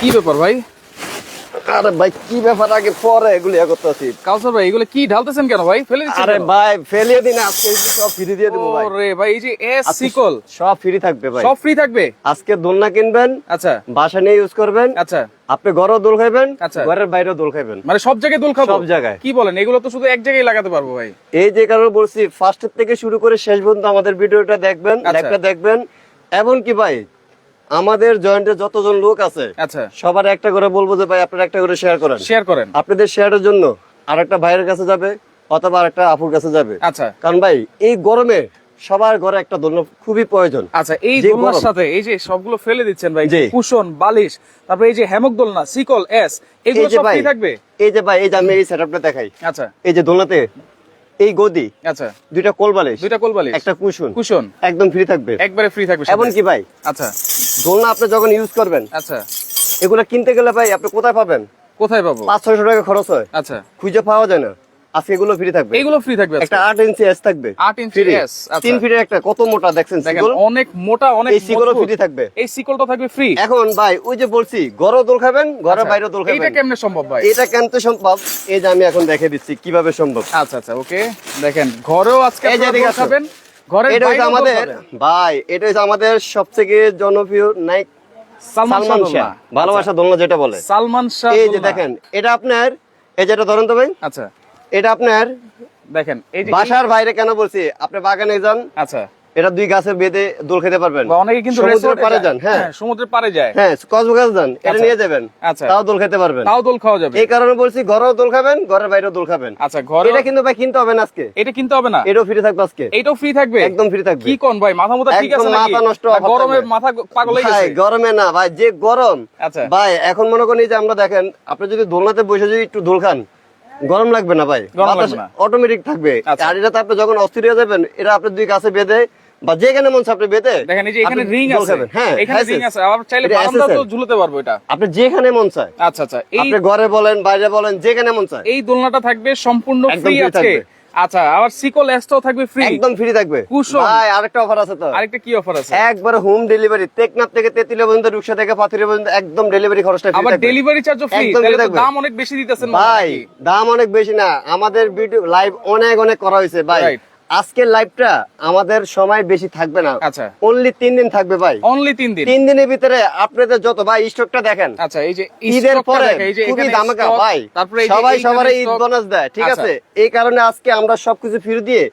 কি ব্যাপার ভাই? আরে ভাই কি ব্যাপার? আগে পরে এগুলি করতেছি কাউসার ভাই এগুলো কি ঢালতেছেন কেন ভাই? ফেলে দিচ্ছেন আরে ভাই ফেলিয়ে দিন আজকে সব ফ্রি দিয়ে দেবো ভাই। ওরে ভাই এই যে এস সিকল সব ফ্রি থাকবে ভাই। সব ফ্রি থাকবে? আজকে দোলনা কিনবেন আচ্ছা। বাসা নিয়ে ইউজ করবেন আচ্ছা। আপনি ঘরেও দোল খাইবেন আচ্ছা। ঘরের বাইরেও দোল খাইবেন। মানে সব জায়গায় দোল খাব? সব জায়গায়। কি বলেন? এগুলো তো শুধু এক জায়গায় লাগাতে পারব ভাই। এই যে কারণে বলছি ফার্স্টের থেকে শুরু করে শেষ পর্যন্ত আমাদের ভিডিওটা দেখবেন আচ্ছা। লাইভটা দেখবেন। এমনকি ভাই আমাদের জয়েন্টে যতজন লোক আছে আচ্ছা। সবার একটা করে বলব যে ভাই আপনারা একটা করে শেয়ার করেন। শেয়ার করেন। আপনাদের শেয়ারের জন্য আরেকটা ভাইয়ের কাছে যাবে অথবা আরেকটা আপুর কাছে যাবে। আচ্ছা। কারণ ভাই এই গরমে সবার ঘরে একটা দোলনা খুবই প্রয়োজন। আচ্ছা এই দোলনার। সাথে এই যে সবগুলো ফেলে দিচ্ছেন ভাই কুশন বালিশ তারপরে এই যে হেমক দোলনা সিকল এস এগুলো সব ফ্রি থাকবে? এই যে ভাই এই যে আমি এই সেটআপটা দেখাই। আচ্ছা। এই যে দোলনাতে এই গদি আচ্ছা। দুইটা কোল বালিশ দুইটা কোল বালিশ। একটা কুশন। কুশন। একদম ফ্রি থাকবে। একবারে ফ্রি থাকবে সাথে। এমনকি ভাই আচ্ছা। দোলনা আপনি যখন ইউজ করবেন আচ্ছা। এগুলো কিনতে গেলে ভাই আপনি কোথায় পাবেন? কোথায় পাবো? পাঁচ ছয়শো টাকা খরচ হয়। আচ্ছা। খুঁজে পাওয়া যায় না। আজকে এগুলো ফ্রি থাকবে। এইগুলো ফ্রি থাকবে একটা আট ইঞ্চি এস থাকবে। আট ইঞ্চি Free। S, আচ্ছা। তিন ফিটের একটা কত মোটা দেখছেন সিকল অনেক মোটা অনেক এই ফ্রি থাকবে। এই সিকলটা থাকবে ফ্রি এখন ভাই ওই যে বলছি ঘরও দোল খাবেন ঘরের বাইরে দোল আচ্ছা, খাবেন কেমনে সম্ভব ভাই? এটা কেনতে সম্ভব? এই যে আমি এখন দেখে দিচ্ছি কীভাবে সম্ভব? আচ্ছা আচ্ছা ওকে। দেখেন ঘরেও আজকে দোল খাবেন। এটা হচ্ছে আমাদের ভাই এটা হচ্ছে আমাদের সবথেকে জনপ্রিয় নায়ক সালমান শাহ। ভালোবাসা দোলনা যেটা বলে। আচ্ছা, সালমান শাহ এই যে দেখেন এটা আপনার এই যেটা ধরেন তো ভাই। আচ্ছা। এটা আপনার দেখেন এই বাসার বাইরে কেন বলছি? আপনি বাগানে যান। আচ্ছা। এটা দুই গাছে বেঁধে দোল খেতে পারবেন। অনেকে কিন্তু সমুদ্রের যায়। যান হ্যাঁ। সমুদ্রের পারে যায়। হ্যাঁ কক্সবাজার যান এটা আচ্ছা। নিয়ে যাবেন। আচ্ছা। তাও দোল খেতে পারবেন। তাও দোল খাওয়া যাবে। এই কারণে বলছি ঘরেও দোল খাবেন ঘরের বাইরেও দোল খাবেন। আচ্ছা ঘরে এটা কিন্তু ভাই কিনতে হবে না আজকে। এটা কিনতে হবে না? এটাও ফ্রি থাকবে আজকে। এইটাও ফ্রি থাকবে? একদম ফ্রি থাকবে। কি কোন ভাই মাথা মুথা ঠিক আছে নাকি? মাথা নষ্ট গরমে মাথা পাগল হয়ে গেছে। গরমে না ভাই যে গরম। আচ্ছা। ভাই এখন মনে করেন এই যে আমরা দেখেন আপনি যদি দোলনাতে বসে যদি একটু দোল খান গরম লাগবে না ভাই। অটোমেটিক থাকবে। আচ্ছা। আর এটা আপনি যখন অস্থির হয়ে যাবেন এটা আপনি দুই কাছে বেঁধে বা যেখানে মন আপনি বেঁধে দেখেন এই যে এখানে রিং আছে। হ্যাঁ এখানে রিং আছে। আবার চাইলে ঝুলতে পারব এটা। আপনি যেখানে মন চায়। আচ্ছা আচ্ছা আপনি ঘরে বলেন বাইরে বলেন যেখানে মন চায়। এই দোলনাটা থাকবে সম্পূর্ণ ফ্রি থাকবে। আচ্ছা আবার থাকবে ফ্রি একদম ফ্রি থাকবে। কুশন। ভাই আরেকটা অফার আছে তো। আরেকটা কি অফার আছে? একবারে হোম ডেলিভারি টেকনাফ থেকে তেতুলিয়া পর্যন্ত রুকসা থেকে পাথুরিয়া পর্যন্ত একদম ডেলিভারি খরচটা free আবার ডেলিভারি চার্জও ফ্রি তাহলে তো দাম অনেক বেশি দিতেছেন ভাই দাম অনেক বেশি না। আমাদের ভিডিও লাইভ অনেক অনেক করা হয়েছে ভাই. আজকের লাইভটা আমাদের সময় বেশি থাকবে না। আচ্ছা। অনলি তিন দিন থাকবে ভাই। অনলি তিন দিন? তিন দিনের ভিতরে আপনাদের যত ভাই স্টকটা দেখেন আচ্ছা এই যে ঈদের পরে খুবই দামাকা ভাই। তারপরে সবাই সবার ঈদ বোনাস দেয় ঠিক আচ্ছা। আছে? এই কারণে আজকে আমরা সবকিছু ফিরে দিয়ে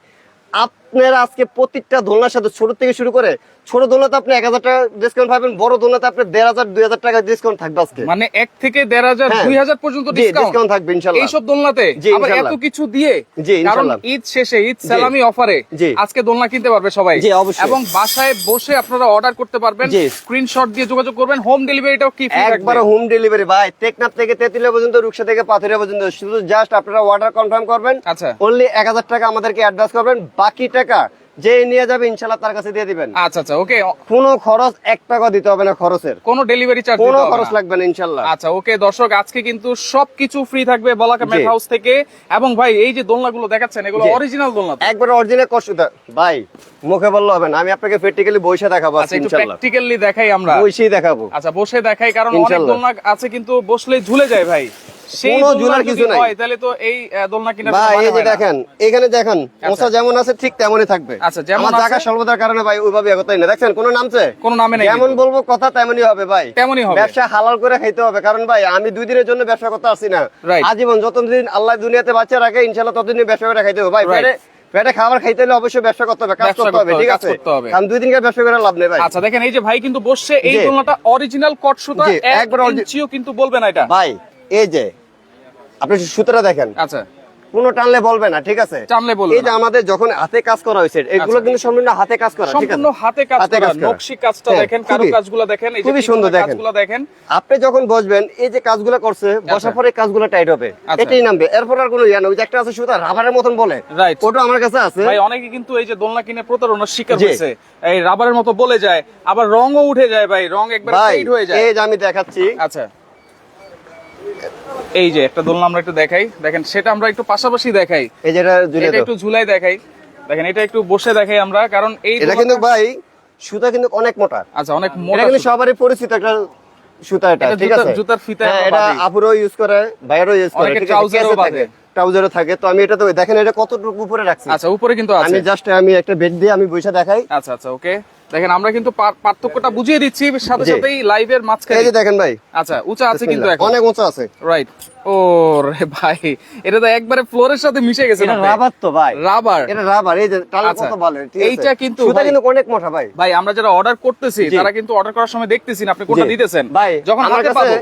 আপনারা আজকে প্রত্যেকটা দোলনার সাথে ছোট থেকে শুরু করে ছোট দোলনাতে আপনি এক হাজার টাকা ডিসকাউন্ট পাবেন বড় আপনি দেড় হাজার দুই হাজার টাকা ডিসকাউন্ট থাকবে আজকে। মানে এক থেকে দেড় হাজার হ্যাঁ। দুই হাজার পর্যন্ত ডিসকাউন্ট থাকবে ইনশাল্লাহ। এইসব দোলনাতে আবার এত কিছু দিয়ে কারণ ঈদ শেষে ঈদ সালামি অফারে আজকে দোলনা কিনতে পারবে সবাই। এবং বাসায় বসে আপনারা অর্ডার করতে পারবেন। স্ক্রিনশট দিয়ে যোগাযোগ করবেন হোম ডেলিভারিটাও কি একবার হোম ডেলিভারি ভাই। টেকনাফ থেকে তেতুলিয়া পর্যন্ত রুকসা থেকে পাথুরিয়া পর্যন্ত শুধু জাস্ট আপনারা অর্ডার কনফার্ম করবেন। আচ্ছা। অনলি এক হাজার টাকা আমাদেরকে অ্যাডভান্স করবেন। বাকি টাকা যে নিয়ে যাবে ইনশাল্লাহ তার কাছে দিয়ে দিবেন। আচ্ছা আচ্ছা ওকে। কোনো খরচ এক টাকা দিতে হবে না খরচের। কোনো ডেলিভারি চার্জ কোনো খরচ লাগবে না ইনশাল্লাহ। আচ্ছা ওকে দর্শক আজকে কিন্তু সবকিছু ফ্রি থাকবে বলাকা। মেট হাউস থেকে। এবং ভাই এই যে দোলনাগুলো দেখাচ্ছেন এগুলো অরিজিনাল দোলনা? একবার অরিজিনাল কষ্ট ভাই মুখে বললে হবে না। আমি আপনাকে প্র্যাকটিক্যালি বসে দেখাবো আচ্ছা একটু প্র্যাকটিক্যালি দেখাই আমরা। বসেই দেখাবো। আচ্ছা বসে দেখাই কারণ অনেক দোলনা আছে কিন্তু বসলে ঝুলে যায় ভাই। কোনো দোলনা কিছু নাই। তাহলে তো এই দোলনা কিনার ভাই এই যে দেখেন এখানে দেখেন মোসা যেমন আছে ঠিক তেমনই থাকবে। আচ্ছা, যেমন জায়গা স্বল্পতার কারণে ভাই ওইভাবে এগোতেই না। দেখছেন কোনো নামছে? কোনো নামে নাই যেমন বলব কথা তেমনই হবে ভাই। তেমনই হবে। ব্যবসা হালাল করে খাইতে হবে। কারণ ভাই আমি দুই দিনের জন্য ব্যবসা করতে আসছি না। আজীবন যতদিন আল্লাহ দুনিয়াতে বাচ্চা রাখে ইনশাল্লাহ ততদিন ব্যবসা করে খাইতে হবে। ভাই পেটে খাবার খাইতে হলে অবশ্যই ব্যবসা করতে হবে কাজ করতে হবে ঠিক আছে? কারণ দুই দিনকার ব্যবসা করে লাভ নেই ভাই। আচ্ছা দেখেন এই যে ভাই কিন্তু বসছে এই জি। দোলনাটা অরিজিনাল কট সুতা একবার ইঞ্চিও কিন্তু বলবে না এটা। ভাই এই যে আপনি সুতরা দেখেন। আচ্ছা। কোনো টানলে বলবে না ঠিক আছে? টানলে বলবে এই যে আমাদের যখন হাতে কাজ করা হয়েছে এগুলো আচ্ছা। কিন্তু সম্পূর্ণ হাতে কাজ করা সম্পূর্ণ হাতে কাজ করা নকশি কাজটা হ্যাঁ, দেখেন খুবই- কারু কাজগুলো দেখেন এই খুবই সুন্দর দেখেন। কাজগুলো দেখেন। আপনি যখন বসবেন এই যে কাজগুলো করছে বসার পরে কাজগুলো টাইট হবে। আচ্ছা। এটাই নামবে। এরপর আর কোনো ইয়া না ওই যে একটা আছে সুতা রাবারের মতন বলে। Right. ওটা আমার কাছে আছে। ভাই অনেকে কিন্তু এই যে দোলনা কিনে প্রতারণার শিকার হয়েছে। এই রাবারের মতো বলে যায় আবার রংও উঠে যায় ভাই রং একবার ফেড হয়ে যায়। এই যে আমি দেখাচ্ছি। আচ্ছা। এই যে একটা দোলনা আমরা একটু দেখাই। দেখেন সেটা আমরা একটু পাশাপাশি দেখাই। এই যেটা এটা একটু ঝুলাই দেখাই। দেখেন এটা একটু বসে দেখাই আমরা কারণ এই এটা কিন্তু ভাই সুতা কিন্তু অনেক মোটা। আচ্ছা অনেক এটা মোটা কিন্তু সবারই পরিচিত একটা সুতা এটা এটা ঠিক আছে? জুতার ফিতা হ্যাঁ, এটা আপুরও ইউজ করে ভাইয়েরও ইউজ করে ঠিক আছে? ট্রাউজারও থাকে তো আমি এটা তো দেখেন এটা কতটুকু উপরে রাখছি। আচ্ছা উপরে কিন্তু আছে। আমি জাস্ট আমি একটা বেড দিয়ে আমি বসে দেখাই। আচ্ছা আচ্ছা ওকে দেখেন আমরা কিন্তু পার্থক্যটা বুঝিয়ে দিচ্ছি সাথে। সাথেই লাইভের মাঝখানে। এই যে দেখেন ভাই। আচ্ছা উঁচা আছে কিন্তু এখন। অনেক উঁচু আছে। রাইট ও রে ভাই এটা তো একবারে ফ্লোরের সাথে মিশে গেছে এটা রাবার তো ভাই। রাবার এটা রাবার এই যে টালা আচ্ছা। কত ভালো এইটা কিন্তু সুতা কিন্তু অনেক মোটা ভাই। ভাই আমরা যারা অর্ডার করতেছি তারা কিন্তু অর্ডার করার সময় দেখতেছি না আপনি কোনটা দিতেছেন ভাই যখন হাতে পাবো।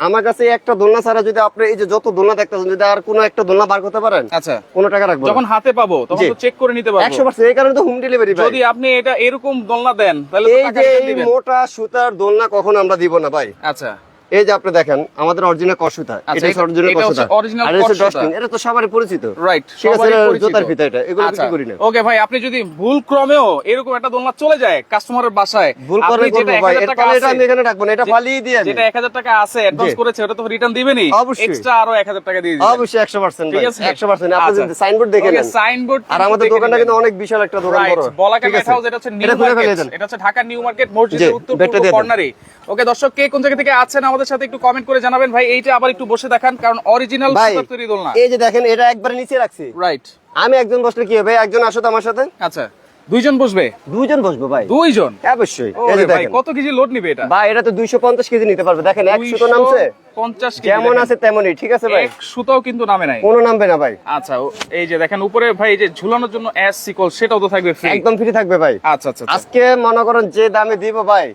আমার কাছে একটা দোলনা ছাড়া যদি আপনি এই যে যত দোলনা দেখতেছেন যদি আর কোনো একটা দোলনা বার করতে পারেন আচ্ছা। কোন টাকা রাখব যখন হাতে পাবো তখন তো চেক করে নিতে পারব। একশো পার্সেন্ট এই কারণে তো হোম ডেলিভারি ভাই। যদি আপনি এটা এরকম দোলনা দেন তাহলে তো এই টাকা যে। মোটা সুতার দোলনা কখন আমরা দিব না ভাই। আচ্ছা। এই যে আপনি দেখেন আমাদের অরিজিনাল কসুতা আচ্ছা, এটা অরিজিনাল কসুতা আর এটা। ডস্টিং এটা তো সবারই পরিচিত। রাইট এটা জোতার ফিতা এটা এগুলো আচ্ছা। বিক্রি করি না। ওকে ভাই আপনি যদি ভুল ক্রমেও এরকম একটা দোলনা চলে যায় কাস্টমারের বাসায় ভুল করে ভাই 1000 তাহলে এটা আমি এখানে রাখব না এটা ফালিয়ে দিয়ে আমি। যেটা 1000 টাকা আছে অ্যাডভান্স করেছে ওটা তো রিটার্ন দিবেনই। অবশ্যই। এক্সট্রা আরও 1000 টাকা দিয়ে দিবেন। অবশ্যই একশো পার্সেন্ট ঠিক আছে? একশো পার্সেন্ট আপনি আচ্ছা। যদি সাইনবোর্ড দেখে ওকে, সাইনবোর্ড আর আমাদের দোকানটা কিন্তু অনেক বিশাল একটা দোকান বড়। বলাকা হাউস এটা হচ্ছে নিউ মার্কেট এটা হচ্ছে ঢাকা নিউ মার্কেট মসজিদের উত্তর পূর্ব কর্নারে ওকে দর্শক কে কোন জায়গা থেকে আছেন আমাদের সাথে একটু কমেন্ট করে জানাবেন ভাই এইটা আবার একটু বসে দেখান কারণ অরিজিনাল সুতার তৈরি দোলনা। এই যে দেখেন এটা একবারে নিচে রাখছি। রাইট আমি একজন বসলে কি হবে? একজন আসো তো আমার সাথে? আচ্ছা দুইজন বসবে? দুইজন বসবো ভাই। দুইজন? অবশ্যই। এই যে ভাই কত কেজি লোড নিবে এটা? ভাই এটা তো দুইশো পঞ্চাশ কেজি নিতে পারবে। দেখেন একশো তো নামছে। 250 কেজি যেমন আছে তেমনই ঠিক আছে ভাই? এক সুতাও কিন্তু নামে নাই। কোনো নামবে না ভাই। আচ্ছা এই যে দেখেন উপরে ভাই এই যে ঝুলানোর জন্য এস সিকল সেটাও তো থাকবে ফ্রি একদম ফ্রি থাকবে ভাই। আচ্ছা আচ্ছা আচ্ছা। আজকে মনে করেন যে দামে দিব ভাই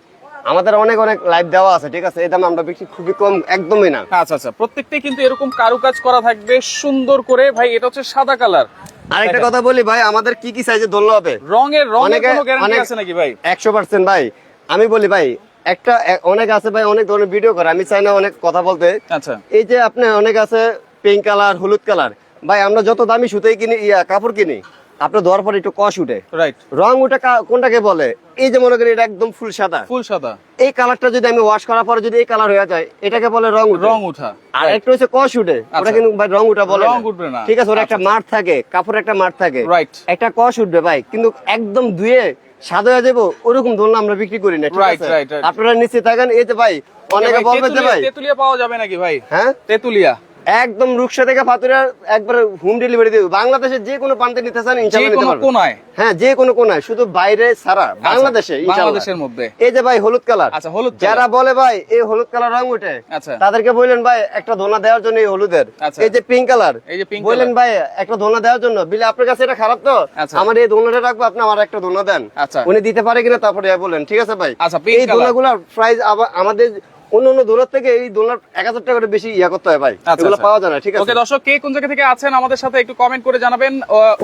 আমাদের অনেক অনেক লাইভ দেওয়া আছে ঠিক আছে? এই দামে আমরা বিক্রি খুবই কম একদমই না। আচ্ছা আচ্ছা। প্রত্যেকটাই কিন্তু এরকম কারুকাজ করা থাকবে সুন্দর করে। ভাই এটা হচ্ছে সাদা কালার। আরেকটা কথা বলি ভাই আমাদের কি কি সাইজে দোলনা হবে? রঙের রঙের কোনো গ্যারান্টি অনেক- আছে নাকি ভাই? একশো পার্সেন্ট ভাই। আমি বলি ভাই একটা অনেক আছে ভাই অনেক ধরনের ভিডিও করে। আমি চাই না অনেক কথা বলতে। আচ্ছা। এই যে আপনি অনেক আছে পিঙ্ক কালার হলুদ কালার ভাই আমরা যত দামি সুতোই কিনি ইয়া কাপড় কিনি আপনার দেওয়ার পরে একটু কষ উঠে। রাইট রং কা- কোনটাকে বলে? এই যে মনে করি এটা একদম ফুল সাদা। ফুল সাদা। এই কালারটা যদি আমি ওয়াশ করার পরে যদি এই কালার হয়ে যায় এটাকে বলে রং রং উঠা। আর একটা হচ্ছে কষ উঠে। ওটা আচ্ছা। কিন্তু ভাই রং উঠা বলে রং উঠবে না। ঠিক আছে ওর একটা মাঠ থাকে কাপড় একটা মাঠ থাকে। রাইট একটা কষ উঠবে ভাই। কিন্তু একদম ধুয়ে সাদা হয়ে যাব ওরকম ধরলে আমরা বিক্রি করি না ঠিক আছে. আপনারা নিচে থাকেন এই যে ভাই অনেকে বলবে যে ভাই তেঁতুলিয়া পাওয়া যাবে নাকি ভাই? হ্যাঁ? তেতুলিয়া। একদম রুকসা থেকে ফাতুরা একবার হোম ডেলিভারি দেবে বাংলাদেশের যে কোনো প্রান্তে নিতে চান ইনশাআল্লাহ নিতে পারবেন কোনায় হ্যাঁ যে কোনো কোনায় শুধু বাইরে ছাড়া বাংলাদেশে ইনশাআল্লাহ। বাংলাদেশের মধ্যে এই যে ভাই হলুদ কালার আচ্ছা, হলুদ যারা বলে ভাই এই হলুদ কালার রং উঠে আচ্ছা। তাদেরকে বললেন ভাই একটা ধোনা দেওয়ার জন্য এই হলুদের আচ্ছা। এই যে পিঙ্ক কালার এই যে pink বললেন ভাই একটা ধোনা দেওয়ার জন্য বিলে আপনার কাছে এটা খারাপ তো আচ্ছা। আমার এই ধোনাটা রাখব আপনি আমার একটা ধোনা দেন আচ্ছা। উনি দিতে পারে কিনা তারপরে বলেন ঠিক আছে ভাই আচ্ছা, এই। ধোনাগুলোর প্রাইস আমাদের অন্য অন্য দোনার থেকে এই দোনার এক হাজার টাকা বেশি ইয়া করতে হয় ভাই। আচ্ছা, এগুলো আচ্ছা। পাওয়া যায় না ঠিক আছে? দর্শক কে কোন জায়গা থেকে আছেন আমাদের সাথে একটু কমেন্ট করে জানাবেন।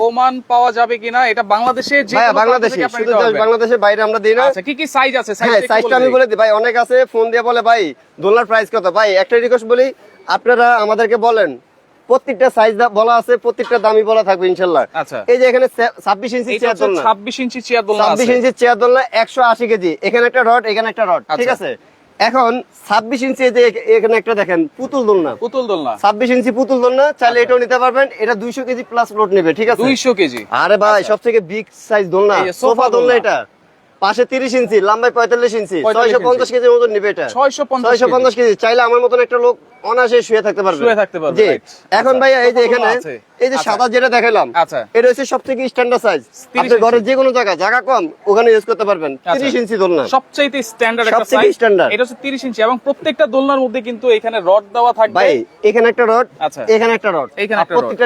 ওমান পাওয়া যাবে কিনা? এটা বাংলাদেশে বাংলাদেশে শুধু নিতে বাংলাদেশের বাইরে আমরা দিই না। আচ্ছা কি কি সাইজ আছে? হ্যাঁ সাইজটা বলে আমি বলে দিই। ভাই অনেক আছে ফোন দিয়ে বলে ভাই দোলনার প্রাইস কত? ভাই একটা রিকোয়েস্ট বলি আপনারা আমাদেরকে বলেন প্রত্যেকটা সাইজ বলা আছে প্রত্যেকটা দামি বলা থাকবে ইনশাল্লাহ। এই যে এখানে ছাব্বিশ ইঞ্চি চেয়ার দোলনা। 26 ইঞ্চি চেয়ার দোলনা ছাব্বিশ ইঞ্চি চেয়ার দোলনা একশো আশি কেজি। এখানে একটা রড এখানে একটা রড ঠিক। আছে? এখন ছাব্বিশ ইঞ্চি যে এখানে একটা দেখেন পুতুল দোলনা। পুতুল দোলনা। ছাব্বিশ ইঞ্চি পুতুল দোলনা চাইলে এটাও নিতে পারবেন। এটা দুইশো কেজি প্লাস লোড নেবে ঠিক আছে? 200 কেজি। আরে ভাই সব থেকে বিগ সাইজ দোলনা। আচ্ছা। সোফা দোলনা। এটা। পাশে তিরিশ ইঞ্চি লম্বায় পঁয়তাল্লিশ ইঞ্চি। ছয়শো পঞ্চাশ কেজির মতন নিবে এটা। ছয়শো পঞ্চাশ কেজি। চাইলে আমার মতন একটা লোক অনায়াসে শুয়ে থাকতে পারবে। শুয়ে থাকতে পারবে, জি। এখন আচ্ছা, ভাই এই যে এখানে এই যে আচ্ছা। সাদা যেটা দেখালাম আচ্ছা। এটা হচ্ছে স্ট্যান্ডার্ড সাইজ আপনি ঘরের যে কোনো জায়গা জায়গা কম ওখানে ইউজ করতে পারবেন। আচ্ছা। তিরিশ ইঞ্চি দোলনা। সবচাইতে স্ট্যান্ডার্ড একটা সাইজ standard। এটা হচ্ছে 30 ইঞ্চি এবং প্রত্যেকটা দোলনার মধ্যে কিন্তু এখানে রড দেওয়া থাকবে। ভাই এখানে একটা রড আচ্ছা। এখানে একটা রড এখানে একটা রড। প্রত্যেকটা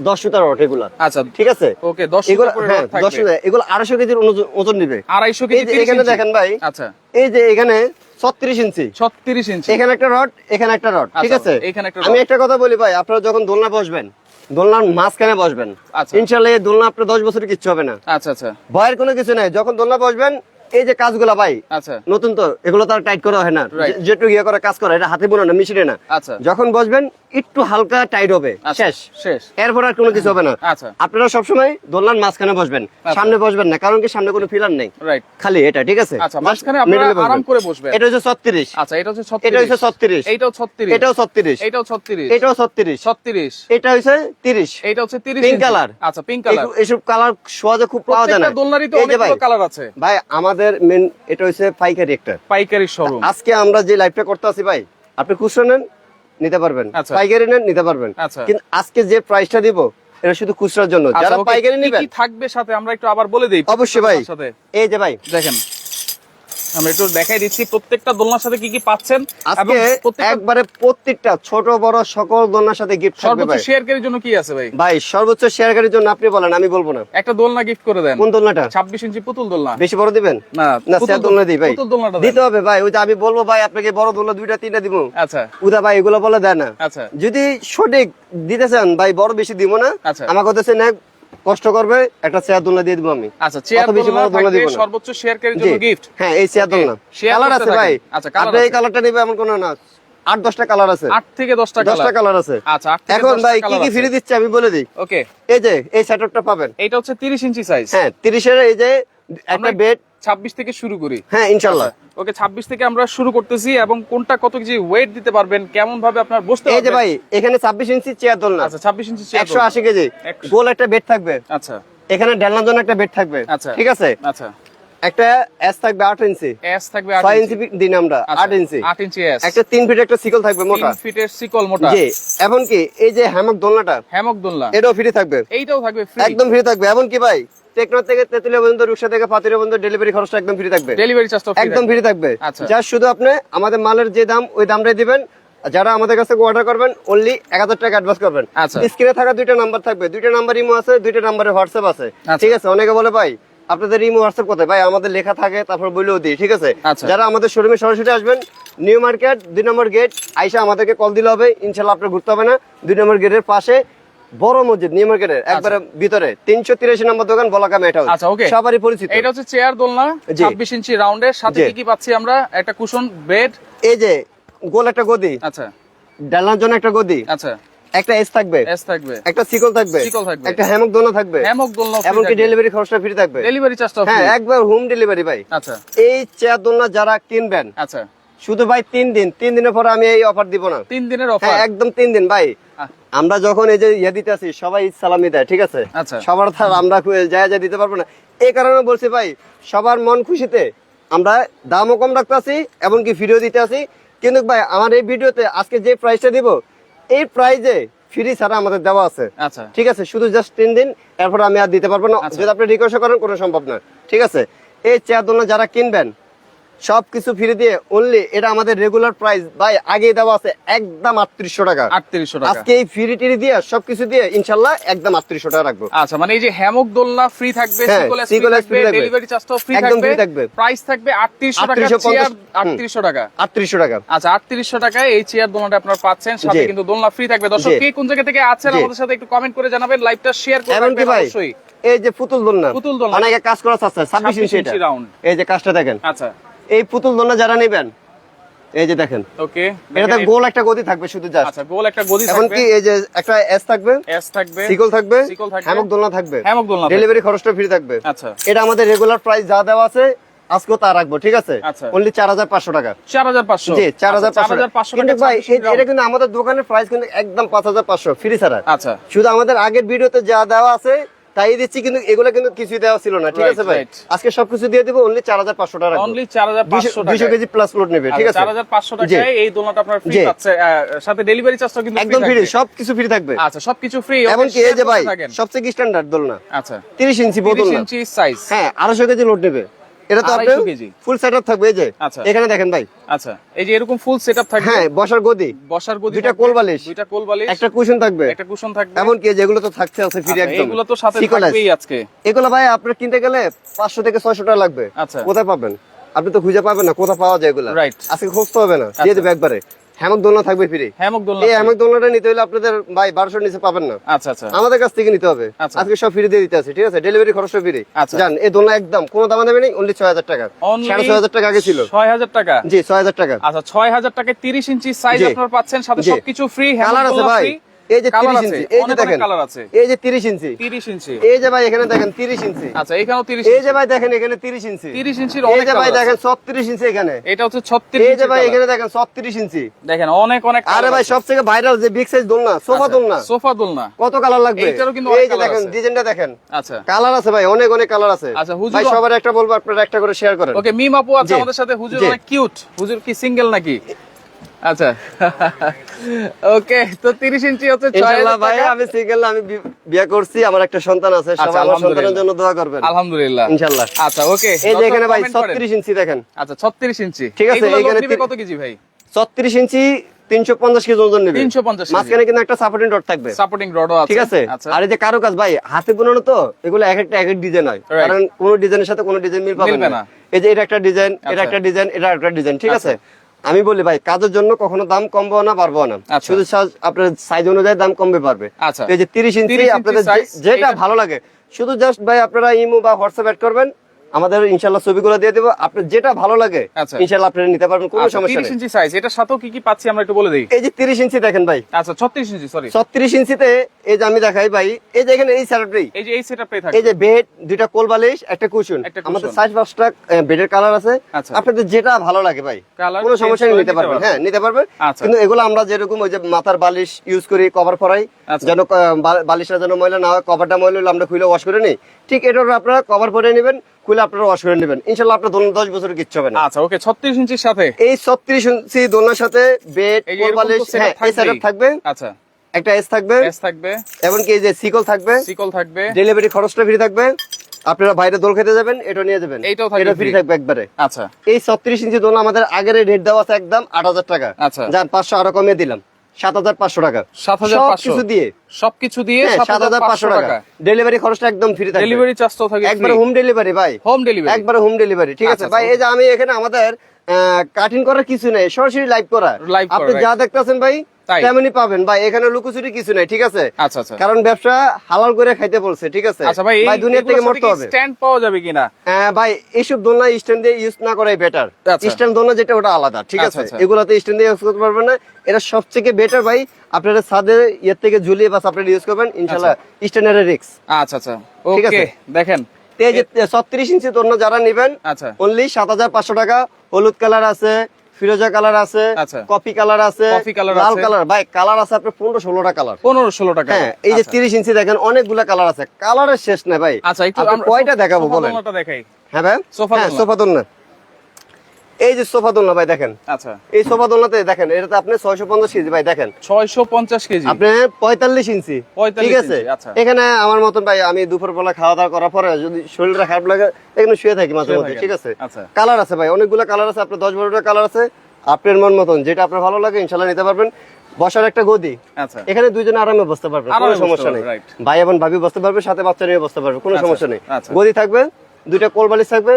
দশ সুতা রড এগুলা। আচ্ছা। ঠিক আছে? ওকে 10 এগুলো করে হ্যাঁ রড থাকবে। দশ সুতা এগুলো আড়াইশো কেজির ওজন- ওজন নিবে। 250 এই কেজি যে এখানে দেখেন ভাই আচ্ছা। এই যে এখানে ছত্রিশ ইঞ্চি। 36 ইঞ্চি। এখানে একটা রড এখানে একটা রড ঠিক আচ্ছা, আছে? এখানে একটা আমি একটা কথা বলি ভাই আপনারা যখন দোলনা বসবেন দোলনার মাঝখানে বসবেন আচ্ছা। ইনশাল্লাহ দোলনা আপনার দশ বছর কিচ্ছু হবে না। আচ্ছা আচ্ছা। ভয়ের কোনো কিছু নাই যখন দোলনা বসবেন এই যে কাজগুলা ভাই আচ্ছা। নতুন তো এগুলো তো টাইট করা হয় না। যেটুকু ইয়ে করে কাজ করা এটা হাতে বোনা না মেশিনে না। আচ্ছা। যখন বসবেন একটু হালকা টাইট হবে আচ্ছা, শেষ। শেষ। এরপর আর কোনো কিছু হবে না। আচ্ছা। আপনারা সবসময় দোলনার মাঝখানে বসবেন সামনে বসবেন না কারণ কি সামনে কোনো ফিলার নেই। রাইট খালি এটা ঠিক আছে? মাঝখানে। আরাম করে বসবেন। এটা হচ্ছে ছত্রিশ। আচ্ছা এটা হচ্ছে এটা হচ্ছে 36 ছত্রিশ। এইটাও 36 এটাও ছত্রিশ। এইটাও 36 এটাও ছত্রিশ। 36 এটা হচ্ছে তিরিশ। এইটা হচ্ছে 30 Pink ইঞ্চি। color। আচ্ছা পিঙ্ক কালার এইসব কালার সহজে খুব পাওয়া যায় না। দোলনারই তো ভাই কালার আছে। ভাই আমাদের আমাদের মেন এটা হচ্ছে পাইকারি একটা। পাইকারি শোরুম আজকে আমরা যে লাইভটা করতে আছি ভাই আপনি খুচরো নেন নিতে পারবেন। আচ্ছা। পাইকারি নেন নিতে পারবেন। আচ্ছা। কিন্তু আজকে যে প্রাইসটা দিব এটা শুধু খুচরার জন্য। যারা পাইকারি নেবেন থাকবে সাথে আমরা একটু আবার বলে দিই অবশ্যই ভাই। এই যে ভাই। দেখেন। আমরা একটু দেখাই দিচ্ছি প্রত্যেকটা দোলনার সাথে কি কি পাচ্ছেন আজকে একবারে প্রত্যেকটা ছোট বড় সকল দোলনার সাথে গিফট থাকবে সর্বোচ্চ শেয়ারকারীর জন্য কি আছে ভাই? ভাই সর্বোচ্চ শেয়ারকারীর জন্য আপনি বলেন আমি বলব না। একটা দোলনা গিফট করে দেন। কোন দোলনাটা? ছাব্বিশ ইঞ্চি পুতুল দোলনা। বেশি বড় দিবেন? না না স্যার দোলনা দিই ভাই। পুতুল দোলনাটা দিতে হবে ভাই ওই যে আমি বলব ভাই আপনাকে বড় দোলনা দুইটা তিনটা দিব। আচ্ছা। উদা ভাই এগুলো বলে দেয় না। আচ্ছা। যদি সঠিক দিতে চান ভাই বড় বেশি দিব না। আচ্ছা। আমাকে হচ্ছে না কষ্ট করবে একটা চেয়ার দোলনা দিয়ে দিব আমি। আচ্ছা চেয়ার দোলনা দিব সর্বোচ্চ জন্য গিফট হ্যাঁ এই চেয়ার দোলনা কালার আছে ভাই। আচ্ছা, আপনি এই কালারটা নিবে এমন কোনো না আট দশটা কালার আছে। আট থেকে দশটা দশটা কালার কালার আছে। আচ্ছা এখন ভাই কি কি। ফ্রি দিচ্ছে আমি বলে দিই। ওকে এই যে এই সেটআপটা পাবেন। এইটা হচ্ছে তিরিশ ইঞ্চি সাইজ হ্যাঁ তিরিশের এই যে একটা বেড ছাব্বিশ থেকে শুরু করি। হ্যাঁ ইনশাল্লাহ। ওকে ছাব্বিশ থেকে আমরা শুরু করতেছি এবং কোনটা কত কেজি ওয়েট দিতে পারবেন কেমন ভাবে আপনার বসতে এই যে ভাই এখানে ছাব্বিশ ইঞ্চি চেয়ার দোলনা। আচ্ছা ছাব্বিশ ইঞ্চি chair একশো দোলনা। আশি কেজি। গোল একটা বেড থাকবে। আচ্ছা। এখানে ডেলনার জন্য একটা বেড থাকবে। আচ্ছা। ঠিক আছে? আচ্ছা। একটা এস থাকবে আট ইঞ্চি। এস থাকবে আট ছয় ইঞ্চি। ইঞ্চি দিন আমরা আচ্ছা, আট ইঞ্চি। আট ইঞ্চি এস একটা তিন ফিট একটা সিকল থাকবে মোটা। তিন ফিটের সিকল মোটা। জি। এমনকি এই যে হ্যামক দোলনাটা হ্যামক দোলনা। এটাও ফ্রি থাকবে। এইটাও থাকবে ফ্রি একদম ফ্রি থাকবে। এমনকি ভাই টেকনো থেকে তেতুলিয়া পর্যন্ত রুকসা থেকে পাতুলিয়া পর্যন্ত ডেলিভারি খরচটা একদম ফ্রি থাকবে। ডেলিভারি চার্জটা একদম ফ্রি থাকবে। আচ্ছা। যা শুধু আপনি আমাদের মালের যে দাম ওই দামটাই দিবেন। যারা আমাদের কাছে অর্ডার করবেন অনলি এক হাজার টাকা অ্যাডভান্স করবেন। আচ্ছা। স্ক্রিনে থাকা দুইটা নাম্বার থাকবে। দুইটা নাম্বার ইমো আছে দুইটা নাম্বারে হোয়াটসঅ্যাপ আছে। আচ্ছা। ঠিক আছে? অনেকে বলে ভাই আপনাদের ইমো হোয়াটসঅ্যাপ কোথায়? ভাই আমাদের লেখা থাকে তারপর বলেও দিই ঠিক আছে। যারা আমাদের শোরুমে সরাসরি আসবেন নিউ মার্কেট দুই নম্বর গেট আইসা আমাদেরকে কল দিলে হবে। ইনশাল্লাহ আপনার ঘুরতে হবে না। দুই নম্বর গেটের পাশে বড় মসজিদ নিউ মার্কেটের একবারে ভিতরে। তিনশো তিরাশি নম্বর দোকান বলাকা মেটা আচ্ছা, okay. সবারই পরিচিত। এটা হচ্ছে চেয়ার দোলনা ছাব্বিশ ইঞ্চি রাউন্ডের সাথে কি কি পাচ্ছি আমরা? একটা কুশন বেড এই যে গোল একটা গদি। আচ্ছা। ডালনার জন্য একটা গদি। আচ্ছা। একটা এস থাকবে। এস থাকবে। একটা সিকল থাকবে। শিকল থাকবে। একটা হ্যামক দোলনা থাকবে। হ্যামক দোলনা এমনকি ডেলিভারি খরচটা ফ্রি থাকবে। ডেলিভারি চার্জটা হ্যাঁ একবার হোম ডেলিভারি ভাই। আচ্ছা। এই চেয়ার দোলনা যারা কিনবেন আচ্ছা। শুধু ভাই তিন দিন তিন দিনের পরে আমি এই অফার দিব না। তিন দিনের হ্যাঁ অফার একদম তিন দিন ভাই। আমরা যখন এই যে ইয়ে দিতে আসি সবাই সালামি দেয় ঠিক আছে? আচ্ছা। সবার আমরা যায় যায় দিতে পারব না। এই কারণে বলছি ভাই সবার মন খুশিতে আমরা দামও কম রাখতে আসি এমনকি ভিডিও দিতে আসি। কিন্তু ভাই আমার এই ভিডিওতে আজকে যে প্রাইসটা দিব এই প্রাইজে ফ্রি ছাড়া আমাদের দেওয়া আছে। আচ্ছা। ঠিক আছে? শুধু জাস্ট তিন দিন এরপর আমি আর দিতে পারব না। আচ্ছা। যদি আপনি রিকোয়েস্ট করেন কোনো সম্ভব না। ঠিক আছে? এই চেয়ার দোলনা যারা কিনবেন সবকিছু ফ্রি দিয়ে অনলি এটা আমাদের রেগুলার প্রাইস ভাই আগেই দেওয়া আছে একদম আটত্রিশশো টাকা। আটত্রিশশো টাকা। আজকে এই ফ্রি টিরি দিয়ে সবকিছু দিয়ে ইনশাল্লাহ একদম আটত্রিশশো টাকা রাখব। আচ্ছা মানে এই যে হ্যামক দোলনা ফ্রি থাকবে। ডেলিভারি চার্জটাও ফ্রি থাকবে থাকবে। প্রাইস থাকবে। 3800 টাকা 3850 চেয়ার হুম। 3800 টাকা। আটত্রিশশো টাকা। আচ্ছা 3800 টাকায় এই চেয়ার দোলনাটা আপনারা পাচ্ছেন সাথে কিন্তু দোলনা ফ্রি থাকবে। দর্শক কে কোন জায়গা থেকে আছেন। আমাদের সাথে একটু কমেন্ট করে জানাবেন লাইভটা শেয়ার করে এমনকি অবশ্যই। এই যে পুতুল দোলনা পুতুল দোলনা। অনেকে কাজ করা চাচ্ছে ছাব্বিশ 26 ইঞ্চি round। এই যে কাজটা দেখেন। আচ্ছা। এই পুতুল দোলনা যারা নেবেন এই যে দেখেন ওকে এটাতে গোল একটা গদি থাকবে শুধু জাস্ট আচ্ছা গোল একটা গদি থাকবে। এমনকি এই যে একটা এস থাকবে? এস থাকবে সিকল থাকবে সিকল থাকবে। হ্যামক দোলনা থাকবে। হ্যামক দোলনা ডেলিভারি খরচটা ফ্রি থাকবে। আচ্ছা। এটা আমাদের রেগুলার প্রাইস যা দেওয়া আছে আজকেও তা রাখব ঠিক আছে? আচ্ছা। অনলি চার হাজার পাঁচশো টাকা। 4500 জি চার হাজার পাঁচশো 4500 কিন্তু ভাই এটা কিন্তু আমাদের দোকানের প্রাইস কিন্তু একদম পাঁচ হাজার পাঁচশো ফ্রি ছাড়া। আচ্ছা। শুধু আমাদের আগের ভিডিওতে যা দেওয়া আছে তাই দিচ্ছি কিন্তু এগুলো কিন্তু কিছুই দেওয়া ছিল না ঠিক আছে ভাই? আজকে সবকিছু দিয়ে দেবো অনলি চার হাজার পাঁচশো টাকা অনলি 4500 দুইশো টাকা কেজি প্লাস লোড নেবে ঠিক আছে? চার হাজার পাঁচশো টাকায় এই দোলনাটা আপনার ফ্রি পাচ্ছে সাথে ডেলিভারি চার্জটা কিন্তু একদম ফ্রি সবকিছু ফ্রি থাকবে। আচ্ছা সবকিছু ফ্রি এমনকি এই যে ভাই সবচেয়ে কি স্ট্যান্ডার্ড দোলনা? আচ্ছা। তিরিশ ইঞ্চি বোতল ইঞ্চি সাইজ হ্যাঁ আড়াইশো কেজি লোড নেবে। এটা তো আপনি 250 কেজি। ফুল সেটআপ থাকবে এই যে। আচ্ছা। এখানে দেখেন ভাই। আচ্ছা। এই যে এরকম ফুল সেটআপ থাকবে? হ্যাঁ বসার গদি। বসার গদি দুইটা থাকবে, কোল বালিশ। দুইটা কোল বালিশ। একটা কুশন থাকবে। একটা কুশন থাকবে। এমনকি যেগুলো তো থাকছে আছে ফ্রি আচ্ছা, একদম। এগুলো তো সাথে। থাকবেই আজকে। এগুলো ভাই আপনার কিনতে গেলে পাঁচশো থেকে ছয়শো টাকা লাগবে। আচ্ছা। কোথায় পাবেন? আপনি তো খুঁজে পাবেন না কোথায় পাওয়া যায় এগুলো. আজকে খুঁজতে হবে না। দিয়ে দেবে একবারে। হ্যামক দোলনা থাকবে ফ্রি। হ্যামক দোলনা এই হ্যামক দোলনাটা নিতে হলে আপনাদের ভাই বারোশোর নিচে পাবেন না। আচ্ছা আচ্ছা। আমাদের কাছ থেকে নিতে হবে। আচ্ছা। আজকে সব ফ্রি দিয়ে দিতে আছে ঠিক আছে? ডেলিভারি খরচ ফ্রি আচ্ছা। জান এই দোলনা একদম কোনো দাম দেবে নেই অনলি ছয় হাজার টাকা। Only সাড়ে ছয় হাজার টাকা আগে ছিল। 6000 টাকা? জি ছয় হাজার টাকা। আচ্ছা 6000 টাকায় 30 ইঞ্চি সাইজ আপনার পাচ্ছেন সাথে। সবকিছু ফ্রি কালার আছে ভাই। এই যে 30 ইঞ্চি এই যে অনেক অনেক দেখেন colour আছে। এই যে 30 ইঞ্চি 30 ইঞ্চি। এই যে ভাই এখানে দেখেন 30 ইঞ্চি। আচ্ছা এখানেও 30 এই যে ভাই দেখেন এখানে 30 ইঞ্চি। 30 ইঞ্চির এই যে ভাই দেখেন 36 ইঞ্চি এখানে। এটা হচ্ছে 36 এই যে ভাই এখানে দেখেন 36 ইঞ্চি। দেখেন অনেক অনেক আরে ভাই সবথেকে ভাইরাল যে বিগ সাইজ দোলনা সোফা দোলনা। সোফা দোলনা। কত কালার লাগবে? কিন্তু এই অনেক যে দেখেন আছে। ডিজাইনটা দেখেন। আচ্ছা। কালার আছে ভাই অনেক অনেক কালার আছে। আচ্ছা, হুজুর- ভাই সবার একটা বলব আপনারা একটা করে শেয়ার করেন। ওকে মিম আপু আছে আমাদের সাথে। হুজুর অনেক কিউট হুজুর কি সিঙ্গেল নাকি? আচ্ছা। ওকে তো 30 ইঞ্চি হচ্ছে ইনশাআল্লাহ ভাই আমি সিঙ্গেল আমি বিয়ে করছি আমার একটা সন্তান আছে আচ্ছা, সবাই আমার সন্তানের জন্য দোয়া করবেন। আলহামদুলিল্লাহ। ইনশাআল্লাহ। আচ্ছা ওকে এই যে এখানে ভাই 36 ইঞ্চি দেখেন। আচ্ছা 36 ইঞ্চি। ঠিক আছে, তিন- কত কেজি ভাই? 36 ইঞ্চি 350 কেজি ওজন নেবে। 350 মাঝখানে কিন্তু একটা সাপোর্টিং থাকবে। সাপোর্টিং রডও আছে ঠিক আছে। আচ্ছা। আর এই যে কারও কাজ ভাই হাতে বোনানো তো এগুলো এক একটা এক এক ডিজাইন হয়। কারণ কোন ডিজাইনের সাথে কোন ডিজাইন মিল মিলবে না। এই যে এটা একটা ডিজাইন এটা আচ্ছা। একটা ডিজাইন এটা একটা ডিজাইন ঠিক আছে। আমি বলি ভাই কাজের জন্য কখনো দাম কমবো না পারব না আচ্ছা। শুধু আপনার সাইজ অনুযায়ী দাম কমবে পারবে আচ্ছা। এই যে 30 ইঞ্চি আপনাদের যেটা ভালো লাগে শুধু জাস্ট ভাই আপনারা ইমো বা হোয়াটসঅ্যাপ অ্যাড করবেন আমাদের ইনশাআল্লাহ ছবিগুলো দিয়ে দেবো। আপনার যেটা ভালো লাগে আচ্ছা। ইনশাআল্লাহ আপনারা নিতে পারবেন কোনো আচ্ছা, সমস্যা 30 ইঞ্চি সাইজ এটার সাথেও কি কি পাচ্ছি আমরা একটু বলে দেই? এই যে 30 ইঞ্চি দেখেন ভাই। আচ্ছা 36 ইঞ্চি সরি 36 ইঞ্চিতে এই যে আমি দেখাই ভাই এই যে এখানে এই স্যালাডটি এই যে এই সেটআপটাই এই থাকে যে বেড দুইটা কোল বালিশ একটা কুশন আমাদের সাইজ পাঁচটা বেডের কালার আছে। আচ্ছা। আপনাদের যেটা ভালো লাগে ভাই কোনো সমস্যা নেই নিতে পারবেন। হ্যাঁ নিতে পারবেন। কিন্তু এগুলো আমরা যেরকম ওই যে মাথার বালিশ ইউজ করি কভার ফরাই আচ্ছা। যেন বালিশটা যেন ময়লা না হয় কভারটা ময়লা হলে আমরা খুলে ওয়াশ করে নিই। ঠিক এটারও আপনারা কভার পরে নেবেন খুলে আপনারা ওয়াশ করে নেবেন। ইনশাল্লাহ আপনার দোলনা দশ বছর কিচ্ছু হবে না। আচ্ছা ওকে 36 ইঞ্চির সাথে? এই ছত্রিশ ইঞ্চি দোলনার সাথে বেড বালিশ হ্যাঁ এই সেটআপ থাকবে। আচ্ছা। একটা এস থাকবে। এস থাকবে। এমনকি এই যে সিকল থাকবে। সিকল থাকবে। ডেলিভারি খরচটা ফ্রি থাকবে। আপনারা বাইরে দোল খেতে যাবেন এটা নিয়ে যাবেন। এইটাও থাকবে এটা ফ্রি থাকবে একবারে। আচ্ছা। এই ছত্রিশ ইঞ্চি দোল আমাদের আগের রেট দেওয়া আছে একদম আট হাজার টাকা। আচ্ছা। যান পাঁচশো আরও কমিয়ে দিলাম। সাত হাজার পাঁচশো টাকা। 7500 কিছু দিয়ে। সবকিছু দিয়ে হ্যাঁ সাত হাজার পাঁচশো টাকা। ডেলিভারি খরচটা একদম ফ্রি থাকে ডেলিভারি চার্জটাও থাকে একবারে হোম ডেলিভারি ভাই। হোম ডেলিভারি একবারে হোম ডেলিভারি ঠিক আছে। আচ্ছা, ভাই আচ্ছা। এই যে আমি এখানে আমাদের কাটিং করার কিছু নেই সরাসরি লাইভ করা। আপনি যা দেখতেছেন ভাই তাই। তেমনই পাবেন। ভাই এখানে লুকোচুরি কিছু নাই ঠিক আছে? আচ্ছা আচ্ছা। কারণ ব্যবসা হালাল করে খাইতে বলছে ঠিক আছে? আচ্ছা ভাই ভাই দুনিয়া থেকে মরতে হবে। স্ট্যান্ড পাওয়া যাবে কিনা? হ্যাঁ, ভাই এইসব দোলনা স্ট্যান্ড দিয়ে ইউজ না করাই বেটার আচ্ছা। স্ট্যান্ড দোলনা যেটা ওটা আলাদা ঠিক আচ্ছা, আছে? আচ্ছা। এগুলাতে স্ট্যান্ড দিয়ে ইউজ করতে পারবেন না। এটা সবথেকে বেটার ভাই আপনারা ছাদে ইয়ের থেকে ঝুলিয়ে বাস আপনারা ইউজ করবেন ইনশাআল্লাহ স্ট্যান্ডার্ডের রিক্স আচ্ছা আচ্ছা। ঠিক ওকে আছে। দেখেন। যে ছত্রিশ ইঞ্চি দোলনা যারা নেবেন আচ্ছা। অনলি সাত হাজার পাঁচশো টাকা। হলুদ কালার আছে ফিরোজা কালার আছে আচ্ছা। কফি কালার আছে লাল কালার। ভাই কালার আছে আপনার পনেরো ষোলোটা কালার। পনেরো ষোলো টাকা হ্যাঁ এই যে আচ্ছা। তিরিশ ইঞ্চি দেখেন অনেকগুলা কালার আছে। কালারের শেষ নেই ভাই। আচ্ছা কয়টা দেখাবো বলেন? দেখাই। হ্যাঁ ভাই? সোফা সোফা দোলনা। সোফা দোলনা। এই যে সোফা দোলনা ভাই দেখেন। আচ্ছা। এই সোফা দোলনাতে দেখেন এটাতে আপনি ছয়শো পঞ্চাশ কেজি ভাই দেখেন। ছয়শো পঞ্চাশ কেজি? আপনি পঁয়তাল্লিশ ইঞ্চি ঠিক আছে? আচ্ছা। এখানে আমার মতন ভাই আমি দুপুর বেলা খাওয়া দাওয়া করার পরে যদি শরীরটা খারাপ লাগে এখানে শুয়ে থাকি মাঝে মধ্যে ঠিক আছে? আচ্ছা। কালার আছে ভাই অনেকগুলো কালার আছে আপনার দশ বারোটা কালার আছে আপনার মন মতন যেটা আপনার ভালো লাগে ইনশাল্লাহ নিতে পারবেন। বসার একটা গদি আচ্ছা। এখানে দুইজনে আরামে বসতে পারবেন আরামে কোনো সমস্যা নেই। ভাই এবং ভাবি বসতে পারবে সাথে বাচ্চা নিয়ে বসতে পারবে কোনো সমস্যা নেই। গদি থাকবে দুইটা কোলবালিশ থাকবে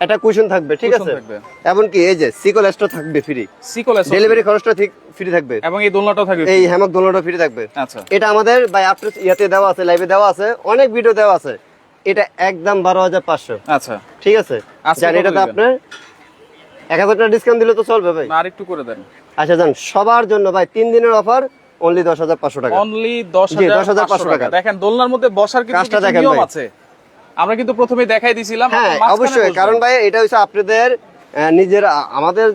একটা কুশন থাকবে ঠিক আছে? থাকবে। এমনকি এই যে সিকল এক্সট্রা থাকবে ফ্রি সিকল ডেলিভারি খরচটা ঠিক ফ্রি থাকবে। এবং এই দোলনাটাও থাকবে এই হ্যামক দোলনাটা ফ্রি থাকবে। আচ্ছা। এটা আমাদের ভাই আপনার ইয়াতে দেওয়া আছে লাইভে দেওয়া আছে অনেক ভিডিও দেওয়া আছে। এটা একদম বারো হাজার পাঁচশো। আচ্ছা। ঠিক আছে? কত এটাতে? আপনার এক হাজার টাকা ডিসকাউন্ট দিলে তো চলবে ভাই। আর একটু করে দেন। আচ্ছা যান সবার জন্য ভাই তিন দিনের অফার অনলি দশ হাজার পাঁচশো টাকা। অনলি দশ হাজার 10,500 পাঁচশো টাকা। দেখেন দোলনার মধ্যে বসার কাজটা কিছু দেখেন নিয়ম আছে। আমরা কিন্তু প্রথমে দেখাই দিছিলাম হ্যাঁ অবশ্যই। কারণ ভাই এটা হচ্ছে আপনাদের নিজের আমাদের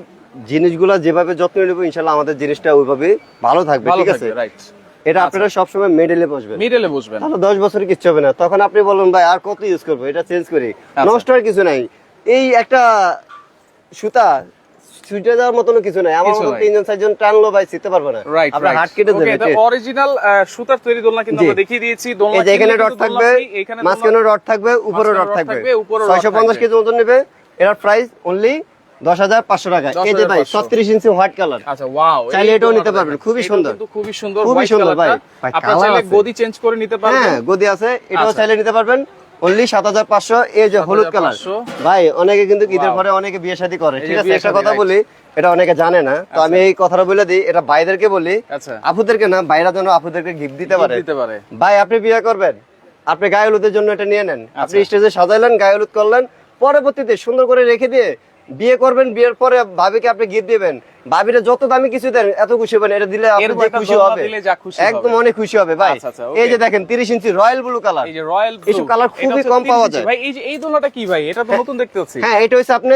জিনিসগুলো যেভাবে যত্ন নেব ইনশাল্লাহ আমাদের জিনিসটা ওইভাবে ভালো থাকবে ঠিক আছে? রাইট এটা আপনারা সবসময় মেডেলে বসবেন। মিডলে বসবেন। তাহলে দশ বছর কিচ্ছু হবে না। তখন আপনি বলুন ভাই আর কত ইউজ করব? এটা চেঞ্জ করি। আচ্ছা। নষ্ট আর কিছু নাই। এই একটা সুতা ছুটে যাওয়ার মতন কিছু নাই। আমার মতো তিনজন চারজন টানলো ভাই শিখতে পারবে না। রাইট আপনার হাত কেটে এটা অরিজিনাল সুতার তৈরি দোলনা কিন্তু আমরা দেখিয়ে দিয়েছি। দোলনা এই যে এখানে রড থাকবে মাঝখানে রড থাকবে উপরে রড থাকবে। থাকবে, উপরে রড ছয়শো পঞ্চাশ থাকবে। কেজি ওজন নেবে এটার প্রাইস অনলি দশ হাজার পাঁচশো টাকা। এই যে ভাই ছত্রিশ ইঞ্চি হোয়াইট কালার আচ্ছা ওয়াও চাইলে এটাও নিতে পারবেন, খুবই সুন্দর। খুবই সুন্দর খুবই সুন্দর ভাই। চাইলে গদি চেঞ্জ করে নিতে পারবেন। হ্যাঁ গদি আছে এটাও আচ্ছা। চাইলে নিতে পারবেন। অনলি সাত হাজার পাঁচশো এই যে হলুদ কালার ভাই অনেকে কিন্তু ঈদের পরে অনেকে বিয়ে শাদী করে ঠিক আছে? একটা কথা বলি এটা অনেকে জানে না। তো আমি এই কথাটা বলে দিই এটা ভাইদেরকে বলি। আচ্ছা। আপুদেরকে না ভাইরা যেন আপুদেরকে গিফট দিতে পারে। দিতে পারে। ভাই আপনি বিয়ে করবেন আপনি গায়ে হলুদের জন্য এটা নিয়ে নেন। আপনি আচ্ছা। স্টেজে সাজাইলেন গায়ে হলুদ করলেন পরবর্তীতে সুন্দর করে রেখে দিয়ে বিয়ে করবেন বিয়ের পরে ভাবিকে আপনি গিফট দিবেন। ভাবিরে যত দামি কিছু দেন এত খুশি হবেন এটা দিলে আপনি খুশি হবে। একদম অনেক খুশি হবে ভাই। আচ্ছা, আচ্ছা, এই যে দেখেন 30 ইঞ্চি রয়্যাল ব্লু কালার। এই যে রয়্যাল এইসব colour খুবই কম পাওয়া যায়। ভাই এই যে এই দোলনাটা কি ভাই? এটা তো নতুন দেখতে পাচ্ছি। হ্যাঁ এটা হচ্ছে আপনি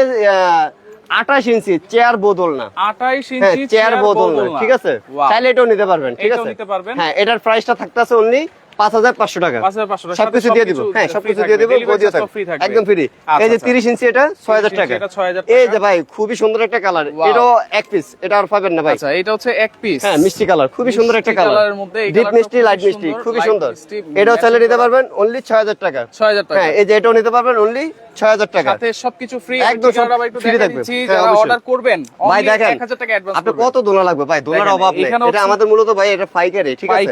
আঠাশ ইঞ্চি চেয়ার বোতল না। 28 হ্যাঁ ইঞ্চি চেয়ার বোতল না ঠিক আছে. চাইলে এটাও নিতে পারবেন ঠিক এটাও আছে? নিতে পারবেন। হ্যাঁ এটার প্রাইসটা থাকতেছে অনলি টাকা। 5500 টাকা, সবকিছু দিয়ে দিব। হ্যাঁ সবকিছু দিয়ে দিব গদিও থাকবে। একদম ফ্রি আচ্ছা, এই যে আচ্ছা। তিরিশ ইঞ্চি এটা ছয় হাজার 30 টাকা। এটা 6000 এই যে ভাই খুবই সুন্দর একটা কালার এটাও এক পিস এটা আর পাবেন না ভাই। আচ্ছা এটা হচ্ছে এক পিস হ্যাঁ মিষ্টি কালার খুবই সুন্দর একটা কালার কালারের মধ্যে এই ডিপ মিষ্টি লাইট মিষ্টি খুবই সুন্দর। এটাও চাইলে নিতে পারবেন অনলি টাকা। 6000 টাকা। হ্যাঁ এই যে এটাও নিতে পারবেন অনলি টাকা। সাথে সবকিছু ফ্রি একদম একটু free থাকবে। হ্যাঁ, যারা অর্ডার করবেন ভাই দেখেন 1000 টাকা অ্যাডভান্স আপনার কত দোলা লাগবে? ভাই দোলার অভাব নেই। এটা আমাদের মূলত ভাই এটা পাইকারি ঠিক আছে?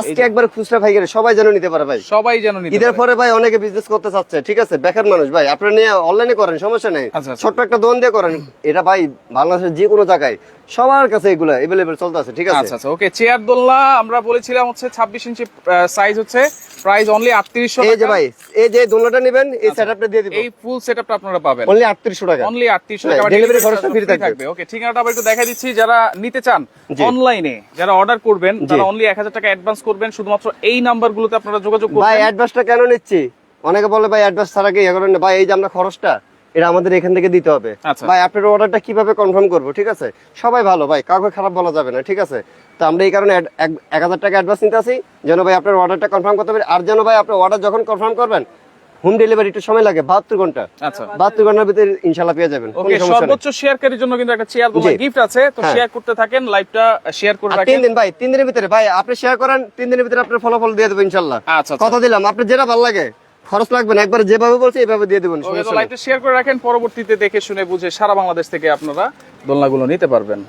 আজকে একবার খুচরা পাইকারি সবাই যেন নিতে পারে ভাই। সবাই যেন ঈদের পরে। ভাই অনেকে বিজনেস করতে চাচ্ছে ঠিক আছে? বেকার মানুষ ভাই আপনারা নিয়ে অনলাইনে করেন সমস্যা নেই। আচ্ছা, আচ্ছা। ছোট্ট একটা দোকান দিয়ে করেন। এটা ভাই বাংলাদেশের যে কোনো জায়গায় সবার কাছে এগুলো এভেলেবেল চলতে আছে ঠিক আছে? আচ্ছা ওকে চেয়ার দোলনা আমরা বলেছিলাম হচ্ছে 26 ইঞ্চি সাইজ হচ্ছে প্রাইস অনলি 3800 এই যে ভাই এই যে দোলনাটা নেবেন এই সেটআপটা দিয়ে দিব। এই ফুল সেটআপটা আপনারা পাবেন। অনলি 3800 টাকা। অনলি 3800 হ্যাঁ, টাকা ডেলিভারি খরচটা ফ্রি থাকবে। ওকে ঠিকানাটা আবার একটু দেখা দিচ্ছি। যারা নিতে চান অনলাইনে যারা অর্ডার করবেন। তারা অনলি 1000 টাকা অ্যাডভান্স করবেন। শুধুমাত্র এই নাম্বারগুলোতে আপনারা যোগাযোগ ভাই করবেন। অ্যাডভান্সটা কেন নিচ্ছি? অনেকে বলে ভাই অ্যাডভান্স ছাড়া কি এগুলো ভাই এই যে আমরা খরচটা এটা আমাদের এখান থেকে দিতে হবে। আচ্ছা। ভাই আপনার অর্ডারটা কীভাবে কনফার্ম করব ঠিক আছে? সবাই ভালো ভাই কাউকে খারাপ বলা যাবে না ঠিক আছে? তো আমরা এই কারণে এক- হাজার টাকা অ্যাডভান্স নিতে আসি যেন ভাই আপনার অর্ডারটা কনফার্ম করতে পারি। আর যেন ভাই আপনার অর্ডার যখন কনফার্ম করবেন হোম ডেলিভারি একটু সময় লাগে বাহাত্তর ঘণ্টা। আচ্ছা। বাহাত্তর ঘণ্টার ভিতরে ইনশাল্লাহ পেয়ে যাবেন ওকে সর্বোচ্চ শেয়ারকারীর জন্য কিন্তু একটা চেয়ার গিফট আছে তো হ্যাঁ। শেয়ার করতে থাকেন লাইভটা শেয়ার করে আর তিন দিন ভাই তিন দিনের ভিতরে ভাই আপনি শেয়ার করেন তিন দিনের ভিতরে আপনার ফলাফল দিয়ে দেবো ইনশাল্লাহ আচ্ছা, আচ্ছা। কথা দিলাম আপনি যেটা ভালো লাগে খরচ লাগবে না একবার যেভাবে বলছে এভাবে দিয়ে দেবেন লাইভটা শেয়ার করে রাখেন পরবর্তীতে দেখে শুনে বুঝে সারা বাংলাদেশ থেকে আপনারা দোলনাগুলো নিতে পারবেন।